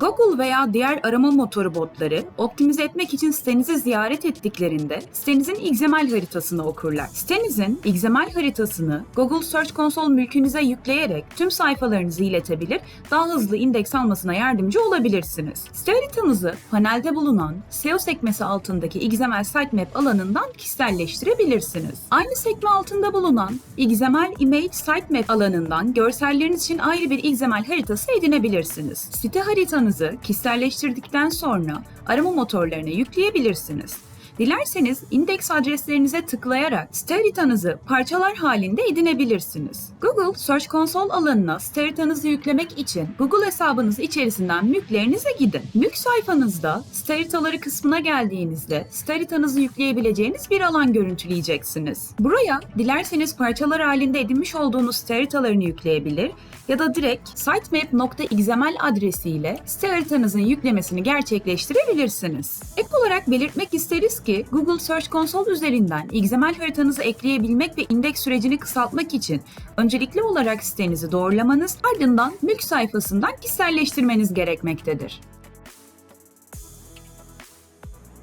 Google veya diğer arama motoru botları optimize etmek için sitenizi ziyaret ettiklerinde sitenizin XML haritasını okurlar. Sitenizin XML haritasını Google Search Console mülkünüze yükleyerek tüm sayfalarınızı iletebilir, daha hızlı indeks almasına yardımcı olabilirsiniz. Site haritanızı panelde bulunan SEO sekmesi altındaki XML sitemap alanından kişiselleştirebilirsiniz. Aynı sekme altında bulunan XML Image Sitemap alanından görselleriniz için ayrı bir XML haritası edinebilirsiniz. Site haritanızı kişiselleştirdikten sonra arama motorlarına yükleyebilirsiniz. Dilerseniz indeks adreslerinize tıklayarak site haritanızı parçalar halinde edinebilirsiniz. Google Search Console alanına site haritanızı yüklemek için Google hesabınız içerisinden mülklerinize gidin. Mülk sayfanızda site haritaları kısmına geldiğinizde site haritanızı yükleyebileceğiniz bir alan görüntüleyeceksiniz. Buraya dilerseniz parçalar halinde edinmiş olduğunuz site haritalarını yükleyebilir ya da direkt sitemap.xml adresiyle site haritanızın yüklemesini gerçekleştirebilirsiniz. Ek olarak belirtmek isteriz ki Google Search Console üzerinden XML haritanızı ekleyebilmek ve indeks sürecini kısaltmak için öncelikli olarak sitenizi doğrulamanız ardından mülk sayfasından kişiselleştirmeniz gerekmektedir.